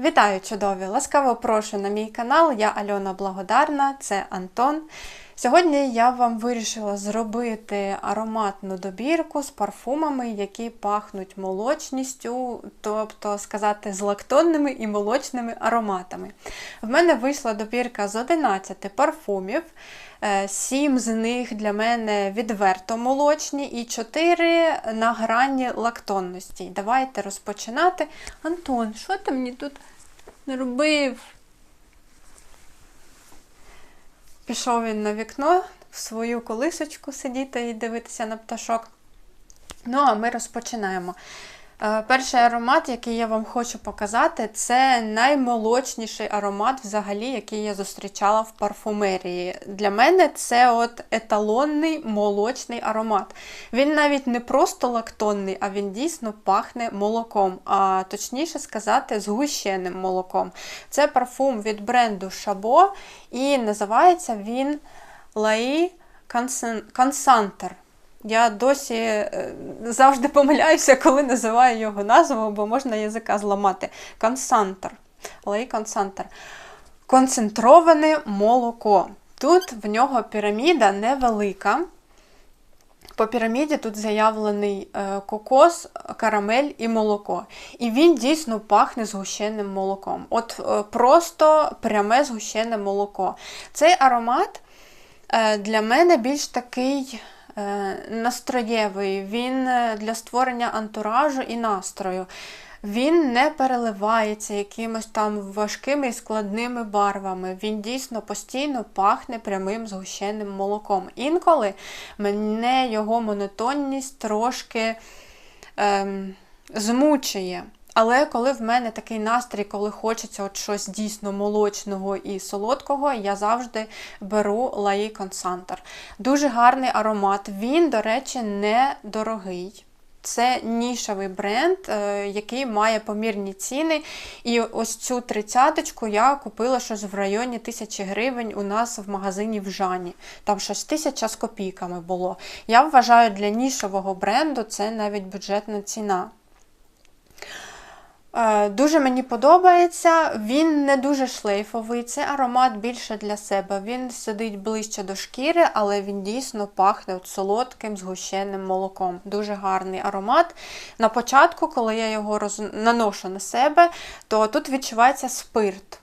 Вітаю, чудові! Ласкаво прошу на мій канал. Я Альона Благодарна, це Антон. Сьогодні я вам вирішила зробити ароматну добірку з парфумами, які пахнуть молочністю, тобто сказати, з лактонними і молочними ароматами. В мене вийшла добірка з 11 парфумів. Е, Сім з них для мене відверто молочні і 4 на грані лактонності. Давайте розпочинати. Антон, що ти мені тут наробив? Пішов він на вікно в свою колисочку сидіти і дивитися на пташок. Ну, а ми розпочинаємо. Е, Перший аромат, який я вам хочу показати, це наймолочніший аромат, взагалі, який я зустрічала в парфумерії. Для мене це от еталонний молочний аромат. Він навіть не просто лактонний, а він дійсно пахне молоком, а точніше сказати, згущеним молоком. Це парфум від бренду Шабо, і називається він Lai Consanter. Я досі е, завжди помиляюся, коли називаю його назву, бо можна язика зламати. Консантер. Лей консантер. Концентроване молоко. Тут в нього піраміда невелика. По піраміді тут заявлений е, кокос, карамель і молоко. І він дійсно пахне згущеним молоком. От е, просто пряме згущене молоко. Цей аромат для мене більш такий. Настроєвий, він для створення антуражу і настрою. Він не переливається якимось там важкими і складними барвами. Він дійсно постійно пахне прямим згущеним молоком. Інколи мене його монотонність трошки ем, змучує. Але коли в мене такий настрій, коли хочеться от щось дійсно молочного і солодкого, я завжди беру Лаї Консантер. Дуже гарний аромат. Він, до речі, не дорогий. Це нішевий бренд, е, який має помірні ціни. І ось цю тридцяточку я купила щось в районі тисячі гривень у нас в магазині в Жані. Там щось тисяча з копійками було. Я вважаю, для нішевого бренду це навіть бюджетна ціна. Дуже мені подобається, він не дуже шлейфовий, це аромат більше для себе. Він сидить ближче до шкіри, але він дійсно пахне от солодким, згущеним молоком. Дуже гарний аромат. На початку, коли я його роз... наношу на себе, то тут відчувається спирт.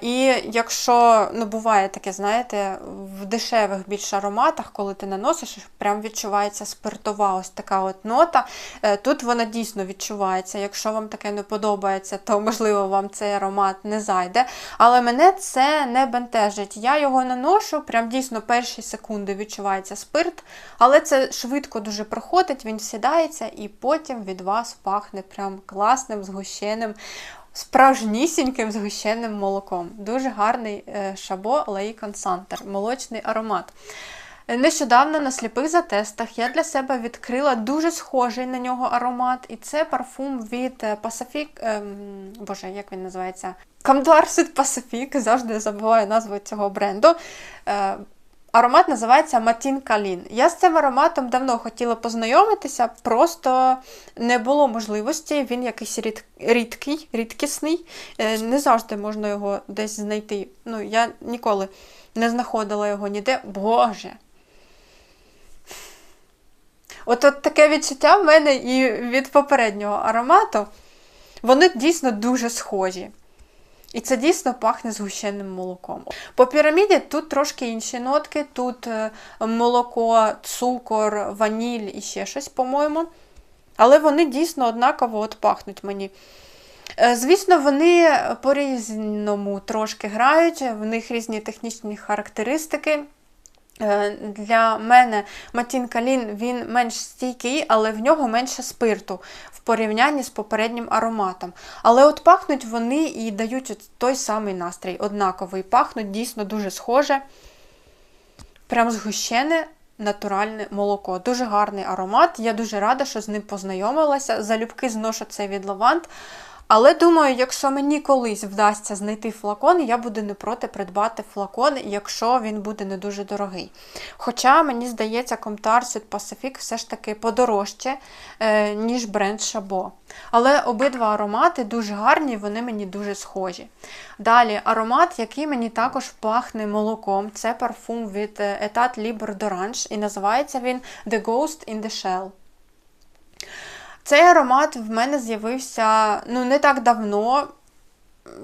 І якщо ну, буває таке, знаєте, в дешевих більш ароматах, коли ти наносиш, прям відчувається спиртова ось така от нота. Е, тут вона дійсно відчувається. Якщо вам таке не подобається, то можливо вам цей аромат не зайде. Але мене це не бентежить. Я його наношу, прям дійсно перші секунди відчувається спирт, але це швидко дуже проходить, він сідається і потім від вас пахне прям класним, згущеним справжнісіньким згущеним молоком. Дуже гарний е, шабо Лей Консантер, молочний аромат. Нещодавно на сліпих затестах я для себе відкрила дуже схожий на нього аромат, і це парфум від е, Pacific, ем, боже, як він називається? Камдуар Sud Pacific, завжди забуваю назву цього бренду. Е, Аромат називається Матін Калін. Я з цим ароматом давно хотіла познайомитися, просто не було можливості, він якийсь рід... рідкий, рідкісний. Е, не завжди можна його десь знайти. Ну, Я ніколи не знаходила його ніде. Боже. От, от таке відчуття в мене і від попереднього аромату. Вони дійсно дуже схожі. І це дійсно пахне згущеним молоком. По піраміді тут трошки інші нотки, тут е, молоко, цукор, ваніль і ще щось, по-моєму. Але вони дійсно однаково от пахнуть мені. Е, звісно, вони по-різному трошки грають, в них різні технічні характеристики. Е, для мене Матін Калін він менш стійкий, але в нього менше спирту в порівнянні з попереднім ароматом. Але от пахнуть вони і дають той самий настрій, однаковий. Пахнуть дійсно дуже схоже. Прям згущене натуральне молоко. Дуже гарний аромат. Я дуже рада, що з ним познайомилася. Залюбки зношу це від лавант. Але думаю, якщо мені колись вдасться знайти флакон, я буду не проти придбати флакон, якщо він буде не дуже дорогий. Хоча, мені здається, Comtar Sud Pacific все ж таки подорожче, е, ніж бренд Шабо. Але обидва аромати дуже гарні, вони мені дуже схожі. Далі аромат, який мені також пахне молоком, це парфум від Etat Libre d'Orange, і називається він The Ghost in the Shell. Цей аромат в мене з'явився ну, не так давно.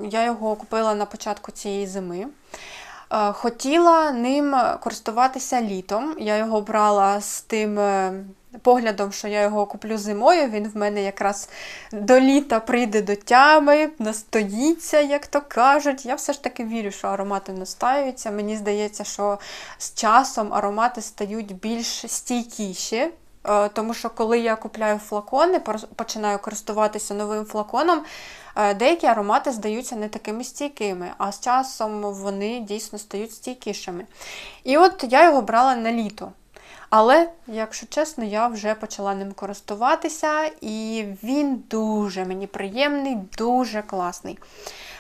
Я його купила на початку цієї зими. Е, хотіла ним користуватися літом. Я його брала з тим е, поглядом, що я його куплю зимою. Він в мене якраз до літа прийде до тями, настоїться, як то кажуть. Я все ж таки вірю, що аромати настаюються. Мені здається, що з часом аромати стають більш стійкіші. Е, тому що коли я купляю флакони, починаю користуватися новим флаконом, е, деякі аромати здаються не такими стійкими, а з часом вони дійсно стають стійкішими. І от я його брала на літо. Але, якщо чесно, я вже почала ним користуватися, і він дуже мені приємний, дуже класний.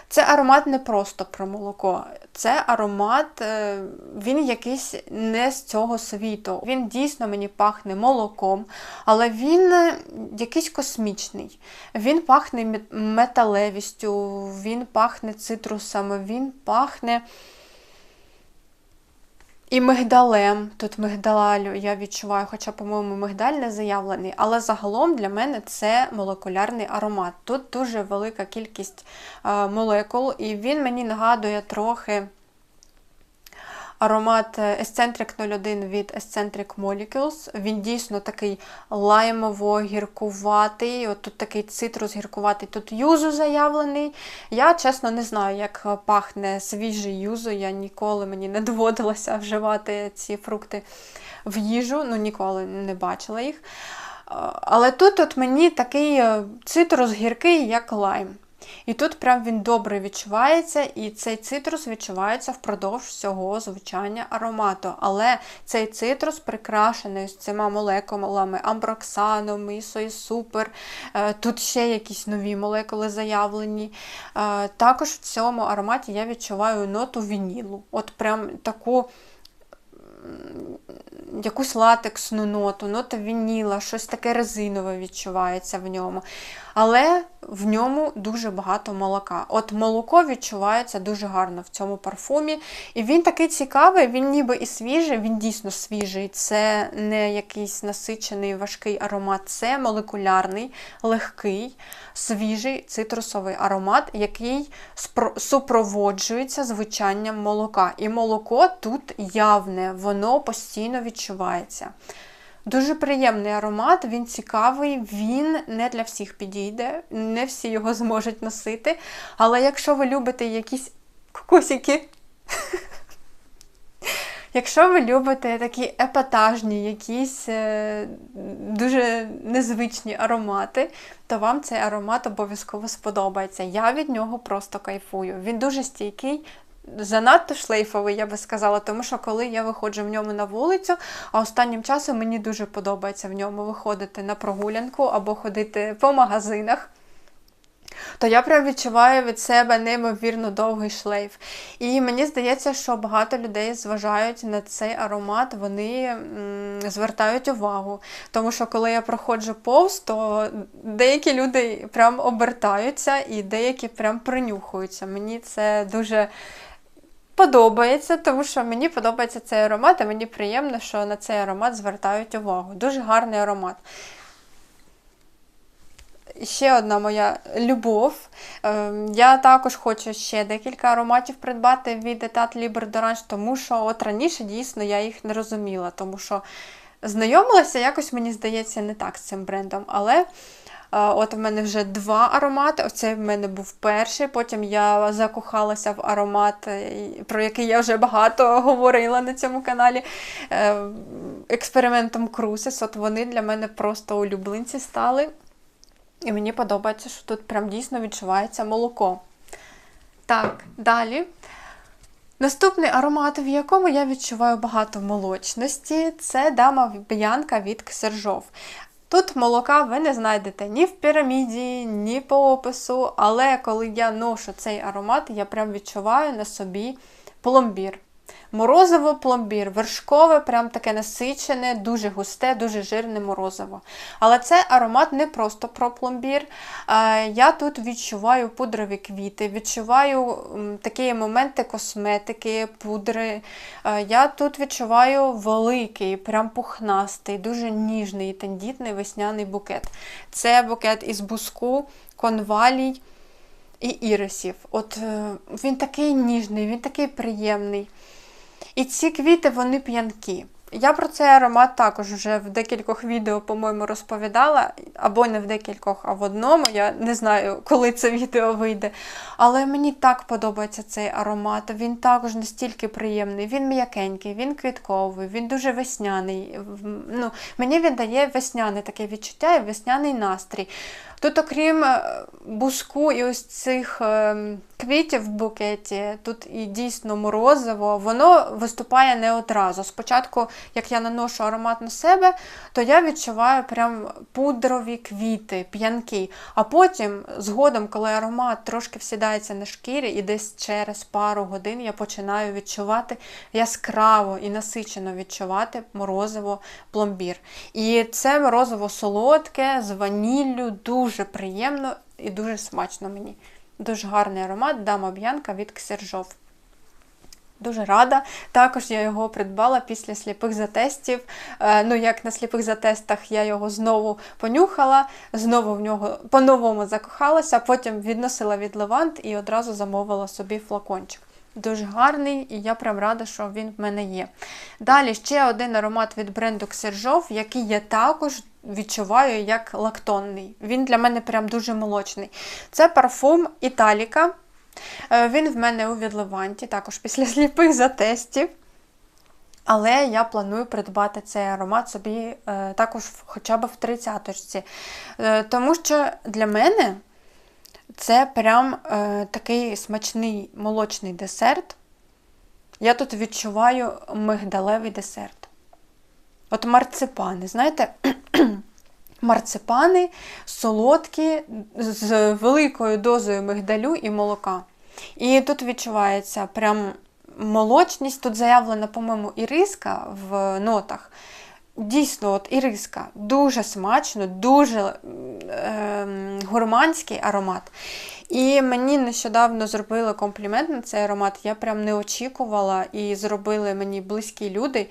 Це аромат не просто про молоко, це аромат, е, він якийсь не з цього світу. Він дійсно мені пахне молоком, але він е, якийсь космічний. Він пахне металевістю, він пахне цитрусами, він пахне. І мигдалем, тут мигдалю я відчуваю, хоча, по-моєму, мигдаль не заявлений, але загалом для мене це молекулярний аромат. Тут дуже велика кількість молекул, і він мені нагадує трохи Аромат Eccentric 01 від Eccentric Molecules. Він дійсно такий лаймово-гіркуватий. От Тут такий цитрус гіркуватий, тут юзу заявлений. Я, чесно, не знаю, як пахне свіжий юзу. Я ніколи мені не доводилося вживати ці фрукти в їжу, ну ніколи не бачила їх. Але тут от мені такий е, цитрус гіркий, як лайм. І тут прям він добре відчувається, і цей цитрус відчувається впродовж всього звучання аромату. Але цей цитрус прикрашений з цими молекулами амброксану, мисо і супер. Е, тут ще якісь нові молекули заявлені. Е, також в цьому ароматі я відчуваю ноту вінілу. От прям таку якусь латексну ноту, нота вініла, щось таке резинове відчувається в ньому. Але в ньому дуже багато молока. От молоко відчувається дуже гарно в цьому парфумі. І він такий цікавий, він ніби і свіжий, він дійсно свіжий. Це не якийсь насичений важкий аромат, це молекулярний, легкий, свіжий цитрусовий аромат, який супроводжується звучанням молока. І молоко тут явне, воно постійно відчувається. Дуже приємний аромат, він цікавий, він не для всіх підійде, не всі його зможуть носити. Але якщо ви любите якісь кокосики, якщо ви любите такі епатажні, якісь е, дуже незвичні аромати, то вам цей аромат обов'язково сподобається. Я від нього просто кайфую. Він дуже стійкий, занадто шлейфовий, я би сказала, тому що коли я виходжу в ньому на вулицю, а останнім часом мені дуже подобається в ньому виходити на прогулянку або ходити по магазинах. То я прям відчуваю від себе неймовірно довгий шлейф. І мені здається, що багато людей зважають на цей аромат, вони звертають увагу. Тому що коли я проходжу повз, то деякі люди прям обертаються і деякі прям принюхуються. Мені це дуже подобається, тому що мені подобається цей аромат, і мені приємно, що на цей аромат звертають увагу. Дуже гарний аромат. Ще одна моя любов. Ем, я також хочу ще декілька ароматів придбати від Etat Libre d'Orange, тому що от раніше дійсно я їх не розуміла, тому що знайомилася якось, мені здається, не так з цим брендом. Але От в мене вже два аромати. Оцей в мене був перший. Потім я закохалася в аромат, е, про який я вже багато говорила на цьому каналі. Е, експериментом Крусис. От вони для мене просто улюбленці стали. І мені подобається, що тут прям дійсно відчувається молоко. Так, далі. Наступний аромат, в якому я відчуваю багато молочності, це дама б'янка від Ксержов. Тут молока ви не знайдете ні в піраміді, ні по опису, але коли я ношу цей аромат, я прям відчуваю на собі пломбір. Морозиво пломбір, вершкове, прям таке насичене, дуже густе, дуже жирне морозиво. Але це аромат не просто про пломбір. Я тут відчуваю пудрові квіти, відчуваю такі моменти косметики, пудри. Я тут відчуваю великий, прям пухнастий, дуже ніжний, тендітний весняний букет. Це букет із буску, конвалій і ірисів. От е, Він такий ніжний, він такий приємний. І ці квіти, вони п'янкі. Я про цей аромат також вже в декількох відео, по-моєму, розповідала, або не в декількох, а в одному. Я не знаю, коли це відео вийде. Але мені так подобається цей аромат. Він також настільки приємний, він м'якенький, він квітковий, він дуже весняний. Ну, Мені він дає весняне таке відчуття і весняний настрій. Тут, окрім е, буску і ось цих ем, квітів в букеті, тут і дійсно морозиво, воно виступає не одразу. Спочатку, як я наношу аромат на себе, то я відчуваю прям пудрові квіти, п'янки. А потім, згодом, коли аромат трошки всідається на шкірі, і десь через пару годин я починаю відчувати яскраво і насичено відчувати морозиво пломбір. І це морозиво солодке з ваніллю, дуже приємно і дуже смачно мені. Дуже гарний аромат Дама Б'янка від Ксержов. Дуже рада. Також я його придбала після сліпих затестів. Е, ну, як на сліпих затестах я його знову понюхала, знову в нього по-новому закохалася, потім відносила від Левант і одразу замовила собі флакончик. Дуже гарний, і я прям рада, що він в мене є. Далі ще один аромат від бренду Ксержов, який я також відчуваю як лактонний. Він для мене прям дуже молочний. Це парфум Італіка. Е, він в мене у відливанті, також після сліпих затестів. Але я планую придбати цей аромат собі е, також хоча б в 30-точці. Е, тому що для мене це прям такий смачний молочний десерт. Я тут відчуваю мигдалевий десерт. От марципани, знаєте, марципани солодкі з великою дозою мигдалю і молока. І тут відчувається прям молочність. Тут заявлена, по-моєму, іриска в нотах. Дійсно, от іриска, дуже смачно, дуже е, гурманський аромат. І мені нещодавно зробили комплімент на цей аромат. Я прям не очікувала і зробили мені близькі люди.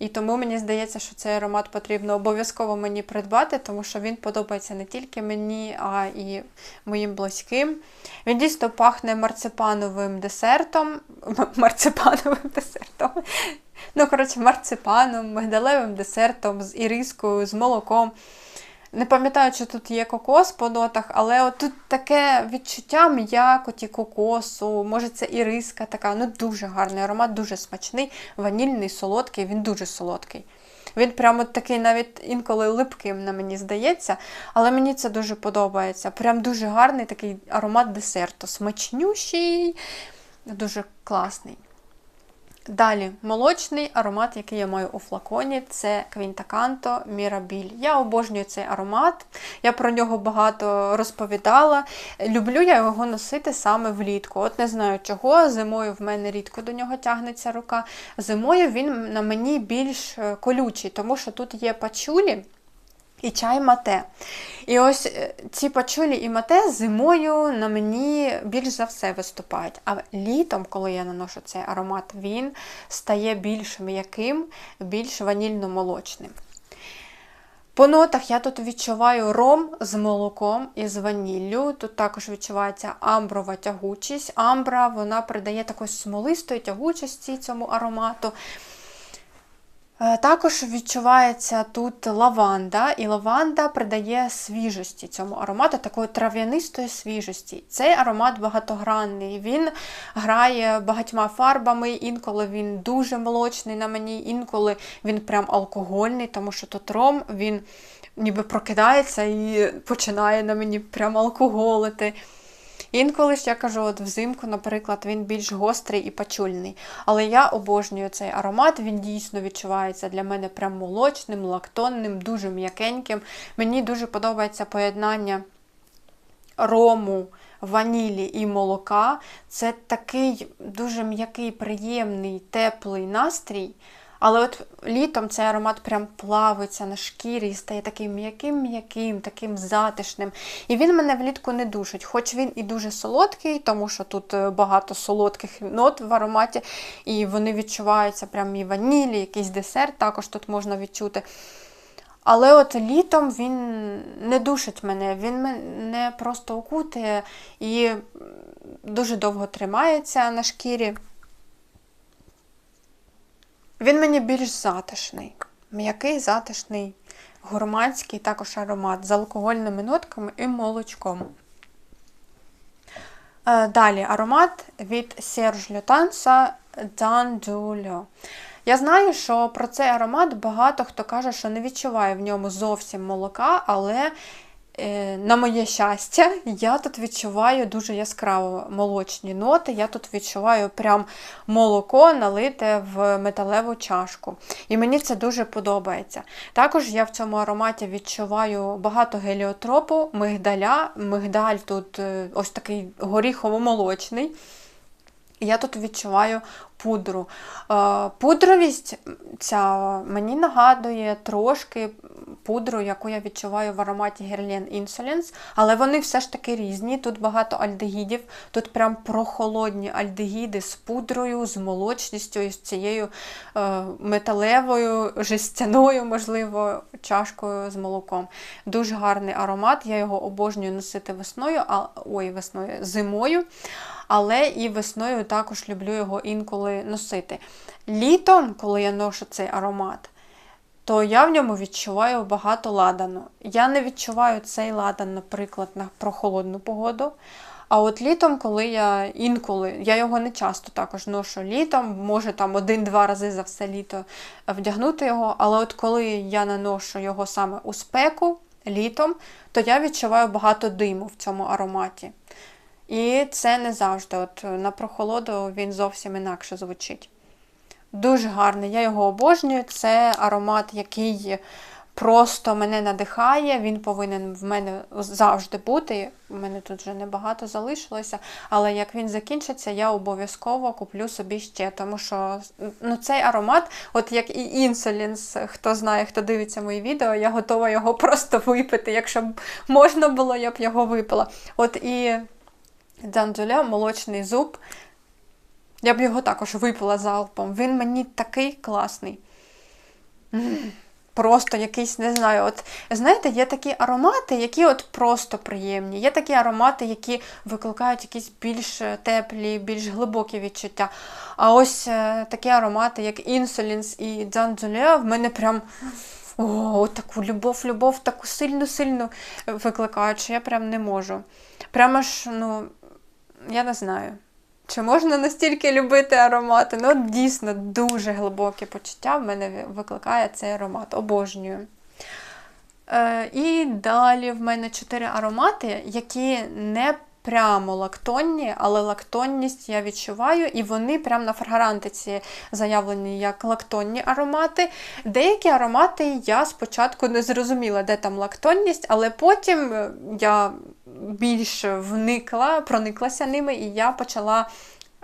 І тому мені здається, що цей аромат потрібно обов'язково мені придбати, тому що він подобається не тільки мені, а і моїм близьким. Він дійсно пахне марципановим десертом. Марципановим десертом. Ну, коротше, марципаном, мигдалевим десертом, з ірискою, з молоком. Не пам'ятаю, чи тут є кокос по нотах, але от тут таке відчуття м'якоті кокосу, може це і риска така. Ну дуже гарний аромат, дуже смачний, ванільний, солодкий, він дуже солодкий. Він прямо такий навіть інколи липким на мені здається, але мені це дуже подобається. Прям дуже гарний такий аромат десерту. Смачнющий, дуже класний. Далі, молочний аромат, який я маю у флаконі, це Квінтаканто Мірабіль. Я обожнюю цей аромат, я про нього багато розповідала. Люблю я його носити саме влітку. От не знаю чого, зимою в мене рідко до нього тягнеться рука. Зимою він на мені більш е, колючий, тому що тут є пачулі і чай мате. І ось е, ці пачулі і мате зимою на мені більш за все виступають. А літом, коли я наношу цей аромат, він стає більш м'яким, більш ванільно-молочним. По нотах я тут відчуваю ром з молоком і з ваніллю. Тут також відчувається амброва тягучість. Амбра вона придає такої смолистої тягучості цьому аромату. Е, також відчувається тут лаванда, і лаванда придає свіжості цьому аромату, такої трав'янистої свіжості. Цей аромат багатогранний, він грає багатьма фарбами, інколи він дуже молочний на мені, інколи він прям алкогольний, тому що тут ром він ніби прокидається і починає на мені прям алкоголити. Інколи ж я кажу, от взимку, наприклад, він більш гострий і пачульний. Але я обожнюю цей аромат, він дійсно відчувається для мене прям молочним, лактонним, дуже м'якеньким. Мені дуже подобається поєднання рому, ванілі і молока. Це такий дуже м'який, приємний, теплий настрій. Але от літом цей аромат прям плавиться на шкірі і стає таким м'яким-м'яким, таким затишним. І він мене влітку не душить, хоч він і дуже солодкий, тому що тут е, багато солодких нот в ароматі, і вони відчуваються прям і ванілі, якийсь десерт також тут можна відчути. Але от літом він не душить мене, він мене просто окутує і дуже довго тримається на шкірі. Він мені більш затишний, м'який, затишний, гурманський також аромат з алкогольними нотками і молочком. Е, далі аромат від Serge Lutansa Dandulio. Я знаю, що про цей аромат багато хто каже, що не відчуває в ньому зовсім молока, але на моє щастя, я тут відчуваю дуже яскраво молочні ноти. Я тут відчуваю прям молоко налите в металеву чашку. І мені це дуже подобається. Також я в цьому ароматі відчуваю багато геліотропу, мигдаля. Мигдаль тут е, ось такий горіхово-молочний. Я тут відчуваю пудру. Е, пудровість ця мені нагадує трошки пудру, яку я відчуваю в ароматі Guerlain Insolence, але вони все ж таки різні. Тут багато альдегідів, тут прям прохолодні альдегіди з пудрою, з молочністю з цією е, металевою, жестяною, можливо, чашкою з молоком. Дуже гарний аромат, я його обожнюю носити весною, а ой, весною, зимою. Але і весною також люблю його інколи носити. Літом, коли я ношу цей аромат, то я в ньому відчуваю багато ладану. Я не відчуваю цей ладан, наприклад, на прохолодну погоду. А от літом, коли я інколи, я його не часто також ношу літом, може там один-два рази за все літо вдягнути його. Але от коли я наношу його саме у спеку літом, то я відчуваю багато диму в цьому ароматі. І це не завжди. От На прохолоду він зовсім інакше звучить. Дуже гарний, я його обожнюю. Це аромат, який просто мене надихає. Він повинен в мене завжди бути. У мене тут вже небагато залишилося. Але як він закінчиться, я обов'язково куплю собі ще. Тому що ну, цей аромат, от як і інсулінс, хто знає, хто дивиться мої відео, я готова його просто випити. Якщо б можна було, я б його випила. От і Дзанджуля, молочний зуб. Я б його також випила залпом. Він мені такий класний. Просто якийсь, не знаю, от знаєте, є такі аромати, які от просто приємні. Є такі аромати, які викликають якісь більш теплі, більш глибокі відчуття. А ось е, такі аромати, як Insolence і Дзанджуле, в мене прям о, таку любов-любов, таку сильну-сильну викликають, що я прям не можу. Прямо ж, ну, я не знаю. Чи можна настільки любити аромати? Ну, дійсно, дуже глибоке почуття в мене викликає цей аромат. Обожнюю. Е, І далі в мене чотири аромати, які не прямо лактонні, але лактонність я відчуваю, і вони прямо на фрагрантиці заявлені як лактонні аромати. Деякі аромати я спочатку не зрозуміла, де там лактонність, але потім е, я більш вникла, прониклася ними, і я почала.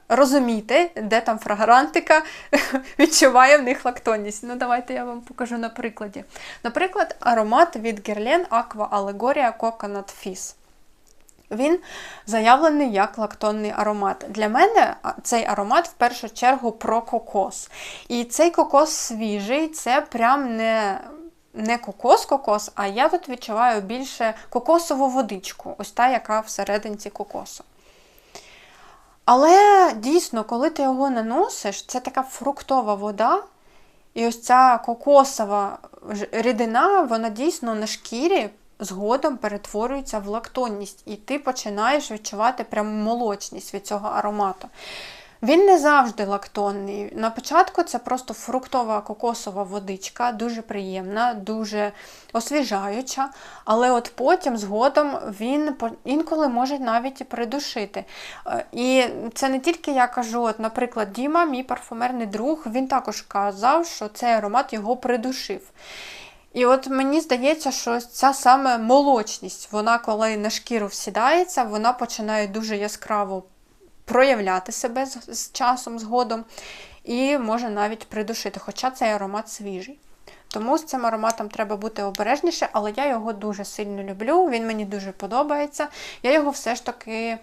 Розуміти, де там фрагрантика відчуває в них лактонність. Ну, давайте я вам покажу на прикладі. Наприклад, аромат від Guerlain Aqua Allegoria Coconut Fizz. Він заявлений як лактонний аромат. Для мене цей аромат в першу чергу про кокос. І цей кокос свіжий, це прям не не кокос-кокос, а я тут відчуваю більше кокосову водичку, ось та, яка всерединці кокосу. Але дійсно, коли ти його наносиш, це така фруктова вода. І ось ця кокосова рідина, вона дійсно на шкірі згодом перетворюється в лактонність, і ти починаєш відчувати прям молочність від цього аромату. Він не завжди лактонний. На початку це просто фруктова кокосова водичка, дуже приємна, дуже освіжаюча, але от потім згодом він інколи може навіть і придушити. Е, і це не тільки я кажу, от, наприклад, Діма, мій парфумерний друг, він також казав, що цей аромат його придушив. І от мені здається, що ця саме молочність, вона, коли на шкіру всідається, вона починає дуже яскраво проявляти себе з, з часом, згодом, і може навіть придушити, хоча цей аромат свіжий. Тому з цим ароматом треба бути обережніше, але я його дуже сильно люблю, він мені дуже подобається. Я його все ж таки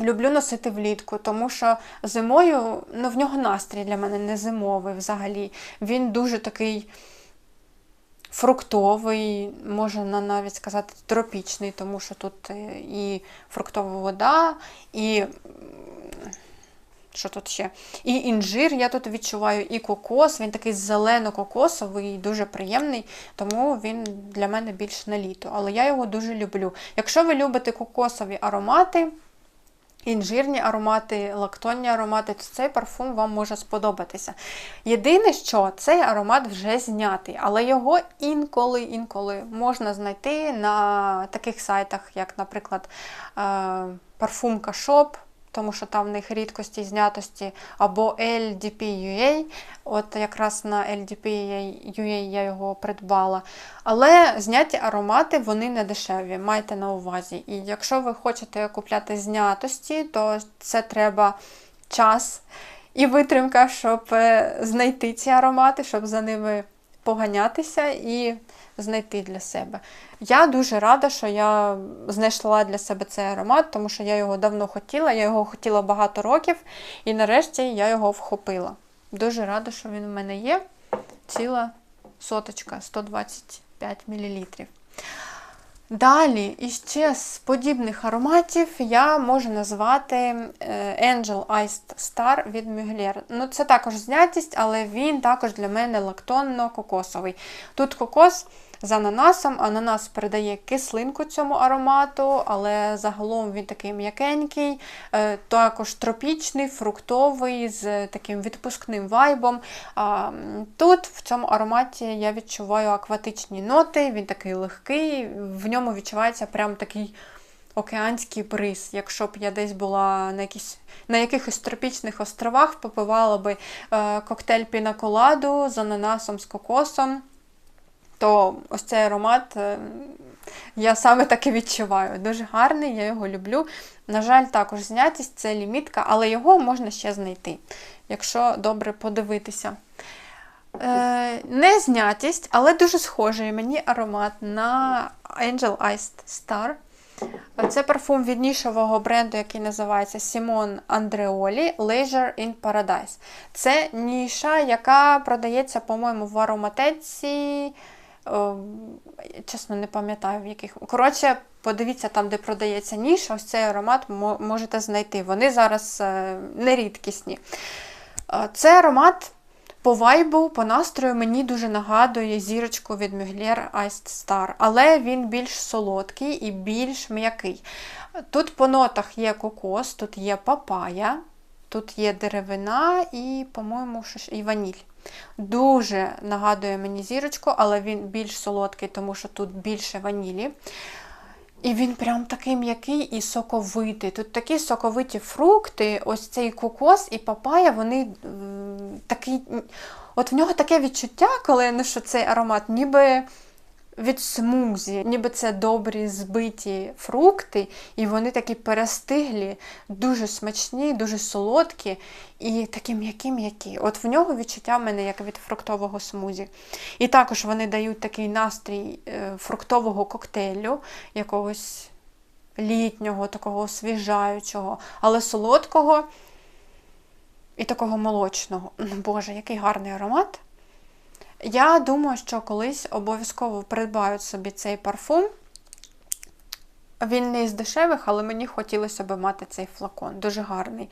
люблю носити влітку, тому що зимою ну, в нього настрій для мене не зимовий взагалі. Він дуже такий фруктовий, можна навіть сказати, тропічний, тому що тут е, і фруктова вода, і що тут ще? І інжир я тут відчуваю, і кокос, він такий зелено-кокосовий, дуже приємний, тому він для мене більш на літо. Але я його дуже люблю. Якщо ви любите кокосові аромати, інжирні аромати, лактонні аромати, то цей парфум вам може сподобатися. Єдине, що цей аромат вже знятий, але його інколи-інколи можна знайти на таких сайтах, як, наприклад, Парфумка Shop, тому що там в них рідкості знятості, або LDP.UA, от якраз на LDP.UA я його придбала. Але зняті аромати вони не дешеві, майте на увазі. І якщо ви хочете купляти знятості, то це треба час і витримка, щоб е, знайти ці аромати, щоб за ними поганятися і знайти для себе. Я дуже рада, що я знайшла для себе цей аромат, тому що я його давно хотіла, я його хотіла багато років, і нарешті я його вхопила. Дуже рада, що він у мене є. Ціла соточка 125 мл. Далі, іще з подібних ароматів я можу назвати е, Angel Iced Star від Mugler. Ну, Це також знятість, але він також для мене лактонно-кокосовий. Тут кокос з ананасом. Ананас передає кислинку цьому аромату, але загалом він такий м'якенький, е, також тропічний, фруктовий, з таким відпускним вайбом. Тут в цьому ароматі я відчуваю акватичні ноти, він такий легкий, в ньому відчувається прям такий. Океанський бриз. Якщо б я десь була на якісь, на якихось тропічних островах, попивала би е, коктейль пінаколаду з ананасом, з кокосом то ось цей аромат е, я саме так і відчуваю. Дуже гарний, я його люблю. На жаль, також знятість це лімітка, але його можна ще знайти, якщо добре подивитися. Е, Не знятість, але дуже схожий мені аромат на Angel Iced Star. Це парфум від нішового бренду, який називається Simon Andreoli Leisure in Paradise. Це ніша, яка продається, по-моєму, в ароматеці. Ем, чесно, не пам'ятаю в яких. Коротше, подивіться там, де продається ніж, ось цей аромат можете знайти. Вони зараз е, нерідкісні. Е, цей аромат по вайбу, по настрою мені дуже нагадує зірочку від Mugler Iced Star, але він більш солодкий і більш м'який. Тут по нотах є кокос, тут є папая, тут є деревина і, по-моєму, і ваніль. Дуже нагадує мені зірочку, але він більш солодкий, тому що тут більше ванілі. І він прям такий м'який і соковитий. Тут такі соковиті фрукти, ось цей кокос і папая, вони такий. От в нього таке відчуття, коли ну, що цей аромат, ніби від смузі, ніби це добрі збиті фрукти, і вони такі перестиглі, дуже смачні, дуже солодкі і такі м'які-м'які. От в нього відчуття в мене як від фруктового смузі. І також вони дають такий настрій е, фруктового коктейлю, якогось літнього, такого освіжаючого, але солодкого і такого молочного. Боже, який гарний аромат! Я думаю, що колись обов'язково придбають собі цей парфум. Він не із дешевих, але мені хотілося б мати цей флакон. Дуже гарний.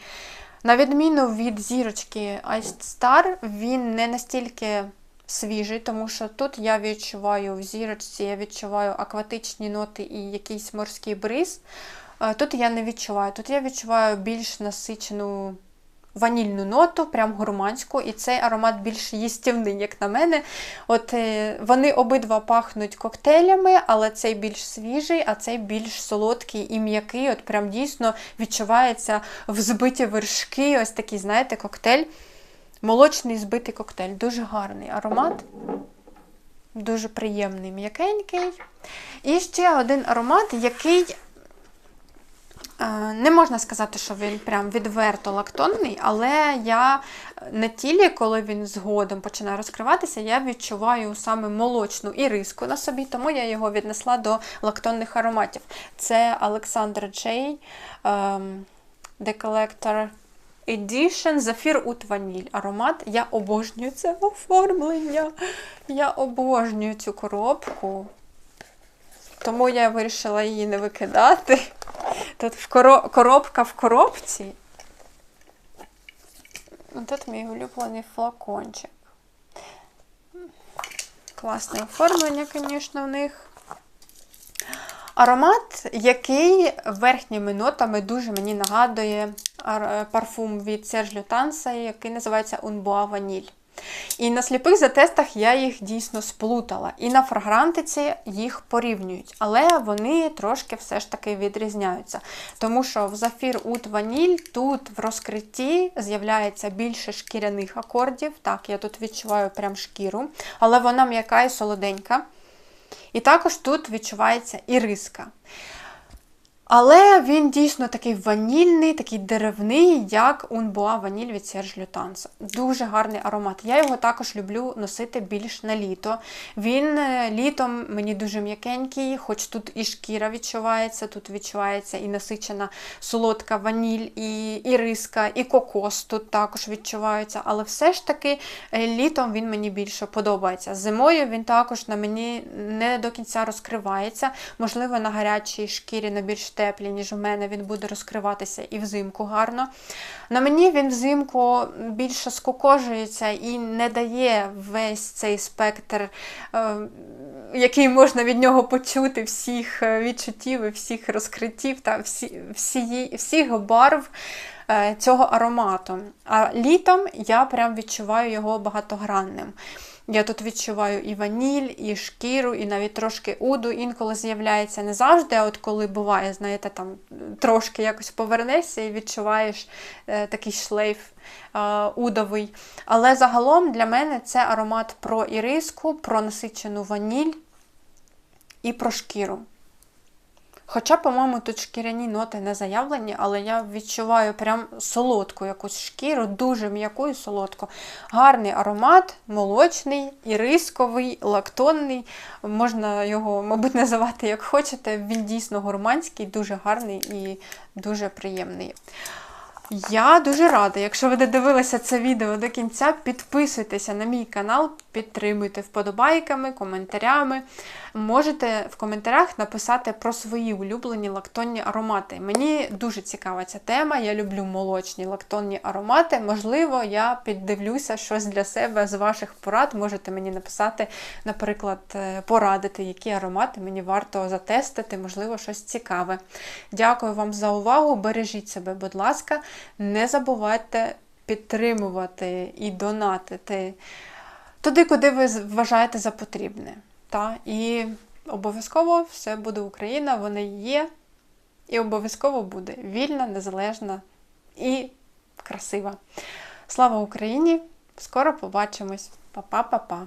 На відміну від зірочки Iced Star, він не настільки свіжий, тому що тут я відчуваю в зірочці, я відчуваю акватичні ноти і якийсь морський бриз. Тут я не відчуваю. Тут я відчуваю більш насичену ванільну ноту, прям гурманську, і цей аромат більш їстівний, як на мене. От е, Вони обидва пахнуть коктейлями, але цей більш свіжий, а цей більш солодкий і м'який. От прям дійсно відчувається взбиті вершки, ось такий, знаєте, коктейль. Молочний збитий коктейль. Дуже гарний аромат. Дуже приємний, м'якенький. І ще один аромат, який Не можна сказати, що він прям відверто лактонний, але я не тільки, коли він згодом починає розкриватися, я відчуваю саме молочну іриску на собі, тому я його віднесла до лактонних ароматів. Це Alexander J. ем, The Collector Edition Zephyr Ut Vanille аромат. Я обожнюю це оформлення. Я обожнюю цю коробку. Тому я вирішила її не викидати. Тут в коро... коробка в коробці. Тут мій улюблений флакончик. Класне оформлення, звісно, в них. Аромат, який верхніми нотами дуже мені нагадує парфум від Serge Lutens, який називається Unboa Vanille. І на сліпих затестах я їх дійсно сплутала. І на фрагрантиці їх порівнюють. Але вони трошки все ж таки відрізняються. Тому що в Зафір Ут Ваніль тут в розкритті з'являється більше шкіряних акордів. Так, я тут відчуваю прям шкіру, але вона м'яка і солоденька. І також тут відчувається іриска. Але він дійсно такий ванільний, такий деревний, як Унбуа Ваніль від Serge Lutens. Дуже гарний аромат. Я його також люблю носити більш на літо. Він е, літом мені дуже м'якенький, хоч тут і шкіра відчувається, тут відчувається і насичена солодка ваніль, і і риска, і кокос тут також відчуваються. Але все ж таки е, літом він мені більше подобається. Зимою він також на мені не до кінця розкривається. Можливо, на гарячій шкірі на більш теплі, ніж у мене, він буде розкриватися і взимку гарно. На мені він взимку більше скукожується і не дає весь цей спектр, е, який можна від нього почути, всіх е, відчуттів, і всіх розкриттів та всі, всі, всіх барв. Е, цього аромату. А літом я прям відчуваю його багатогранним. Я тут відчуваю і ваніль, і шкіру, і навіть трошки уду інколи з'являється не завжди, а от коли буває, знаєте, там трошки якось повернешся і відчуваєш е, такий шлейф е, удовий. Але загалом для мене це аромат про іриску, про насичену ваніль і про шкіру. Хоча, по-моєму, тут шкіряні ноти не заявлені, але я відчуваю прям солодку якусь шкіру, дуже м'яку і солодку. Гарний аромат, молочний, ірисковий, лактонний. Можна його, мабуть, називати як хочете. Він дійсно гурманський, дуже гарний і дуже приємний. Я дуже рада, якщо ви додивилися це відео до кінця, підписуйтеся на мій канал, підтримуйте вподобайками, коментарями. Можете в коментарях написати про свої улюблені лактонні аромати. Мені дуже цікава ця тема. Я люблю молочні лактонні аромати. Можливо, я піддивлюся щось для себе з ваших порад. Можете мені написати, наприклад, е, порадити, які аромати мені варто затестити, можливо, щось цікаве. Дякую вам за увагу. Бережіть себе, будь ласка, не забувайте підтримувати і донатити туди, куди ви вважаєте за потрібне. Та? І обов'язково все буде Україна, вона є. І обов'язково буде вільна, незалежна і красива. Слава Україні! Скоро побачимось! Па-па-па-па!